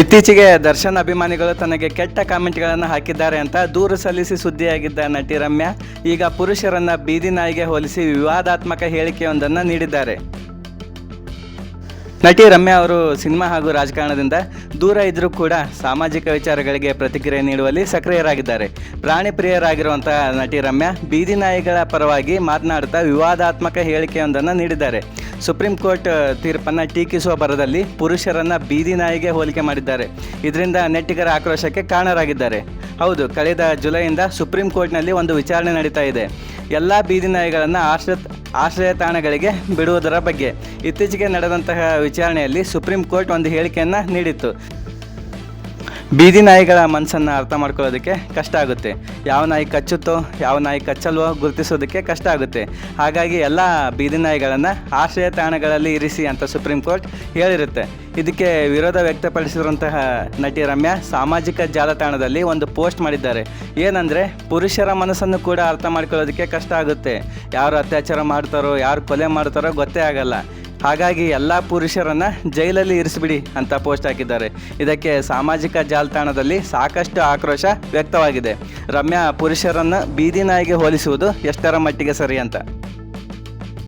ಇತ್ತೀಚೆಗೆ ದರ್ಶನ್ ಅಭಿಮಾನಿಗಳು ತನಗೆ ಕೆಟ್ಟ ಕಾಮೆಂಟ್ಗಳನ್ನು ಹಾಕಿದ್ದಾರೆ ಅಂತ ದೂರು ಸಲ್ಲಿಸಿ ಸುದ್ದಿಯಾಗಿದ್ದ ನಟಿ ರಮ್ಯಾ, ಈಗ ಪುರುಷರನ್ನ ಬೀದಿ ನಾಯಿಗೆ ಹೋಲಿಸಿ ವಿವಾದಾತ್ಮಕ ಹೇಳಿಕೆಯೊಂದನ್ನು ನೀಡಿದ್ದಾರೆ. ನಟಿ ರಮ್ಯಾ ಅವರು ಸಿನಿಮಾ ಹಾಗೂ ರಾಜಕಾರಣದಿಂದ ದೂರ ಇದ್ದರೂ ಕೂಡ ಸಾಮಾಜಿಕ ವಿಚಾರಗಳಿಗೆ ಪ್ರತಿಕ್ರಿಯೆ ನೀಡುವಲ್ಲಿ ಸಕ್ರಿಯರಾಗಿದ್ದಾರೆ. ಪ್ರಾಣಿ ಪ್ರಿಯರಾಗಿರುವಂತಹ ನಟಿ ರಮ್ಯಾ ಬೀದಿ ನಾಯಿಗಳ ಪರವಾಗಿ ಮಾತನಾಡುತ್ತಾ ವಿವಾದಾತ್ಮಕ ಹೇಳಿಕೆಯೊಂದನ್ನು ನೀಡಿದ್ದಾರೆ. ಸುಪ್ರೀಂ ಕೋರ್ಟ್ ತೀರ್ಪನ್ನು ಟೀಕಿಸುವ ಬರದಲ್ಲಿ ಪುರುಷರನ್ನು ಬೀದಿ ನಾಯಿಗೆ ಹೋಲಿಕೆ ಮಾಡಿದ್ದಾರೆ. ಇದರಿಂದ ನೆಟ್ಟಿಗರ ಆಕ್ರೋಶಕ್ಕೆ ಕಾರಣರಾಗಿದ್ದಾರೆ. ಹೌದು, ಕಳೆದ ಜುಲೈಯಿಂದ ಸುಪ್ರೀಂ ಕೋರ್ಟ್ನಲ್ಲಿ ಒಂದು ವಿಚಾರಣೆ ನಡೀತಾ ಇದೆ. ಎಲ್ಲ ಬೀದಿ ನಾಯಿಗಳನ್ನು ಆಶ್ರಯ ಆಶ್ರಯ ತಾಣಗಳಿಗೆ ಬಿಡುವುದರ ಬಗ್ಗೆ. ಇತ್ತೀಚೆಗೆ ನಡೆದಂತಹ ವಿಚಾರಣೆಯಲ್ಲಿ ಸುಪ್ರೀಂ ಕೋರ್ಟ್ ಒಂದು ಹೇಳಿಕೆಯನ್ನು ನೀಡಿತ್ತು. ಬೀದಿ ನಾಯಿಗಳ ಮನಸ್ಸನ್ನು ಅರ್ಥ ಮಾಡ್ಕೊಳ್ಳೋದಕ್ಕೆ ಕಷ್ಟ ಆಗುತ್ತೆ. ಯಾವ ನಾಯಿ ಕಚ್ಚುತ್ತೋ, ಯಾವ ನಾಯಿ ಕಚ್ಚಲ್ವೋ ಗುರುತಿಸೋದಕ್ಕೆ ಕಷ್ಟ ಆಗುತ್ತೆ. ಹಾಗಾಗಿ ಎಲ್ಲ ಬೀದಿ ನಾಯಿಗಳನ್ನು ಆಶ್ರಯ ತಾಣಗಳಲ್ಲಿ ಇರಿಸಿ ಅಂತ ಸುಪ್ರೀಂ ಕೋರ್ಟ್ ಹೇಳಿರುತ್ತೆ. ಇದಕ್ಕೆ ವಿರೋಧ ವ್ಯಕ್ತಪಡಿಸಿರುವಂತಹ ನಟಿ ರಮ್ಯಾ ಸಾಮಾಜಿಕ ಜಾಲತಾಣದಲ್ಲಿ ಒಂದು ಪೋಸ್ಟ್ ಮಾಡಿದ್ದಾರೆ. ಏನಂದರೆ, ಪುರುಷರ ಮನಸ್ಸನ್ನು ಕೂಡ ಅರ್ಥ ಮಾಡ್ಕೊಳ್ಳೋದಕ್ಕೆ ಕಷ್ಟ ಆಗುತ್ತೆ. ಯಾರು ಅತ್ಯಾಚಾರ ಮಾಡ್ತಾರೋ, ಯಾರು ಕೊಲೆ ಮಾಡ್ತಾರೋ ಗೊತ್ತೇ ಆಗಲ್ಲ. ಹಾಗಾಗಿ ಎಲ್ಲ ಪುರುಷರನ್ನು ಜೈಲಲ್ಲಿ ಇರಿಸಿಬಿಡಿ ಅಂತ ಪೋಸ್ಟ್ ಹಾಕಿದ್ದಾರೆ. ಇದಕ್ಕೆ ಸಾಮಾಜಿಕ ಜಾಲತಾಣದಲ್ಲಿ ಸಾಕಷ್ಟು ಆಕ್ರೋಶ ವ್ಯಕ್ತವಾಗಿದೆ. ರಮ್ಯಾ ಪುರುಷರನ್ನು ಬೀದಿ ನಾಯಿಗೆ ಹೋಲಿಸುವುದು ಎಷ್ಟರ ಮಟ್ಟಿಗೆ ಸರಿ ಅಂತ.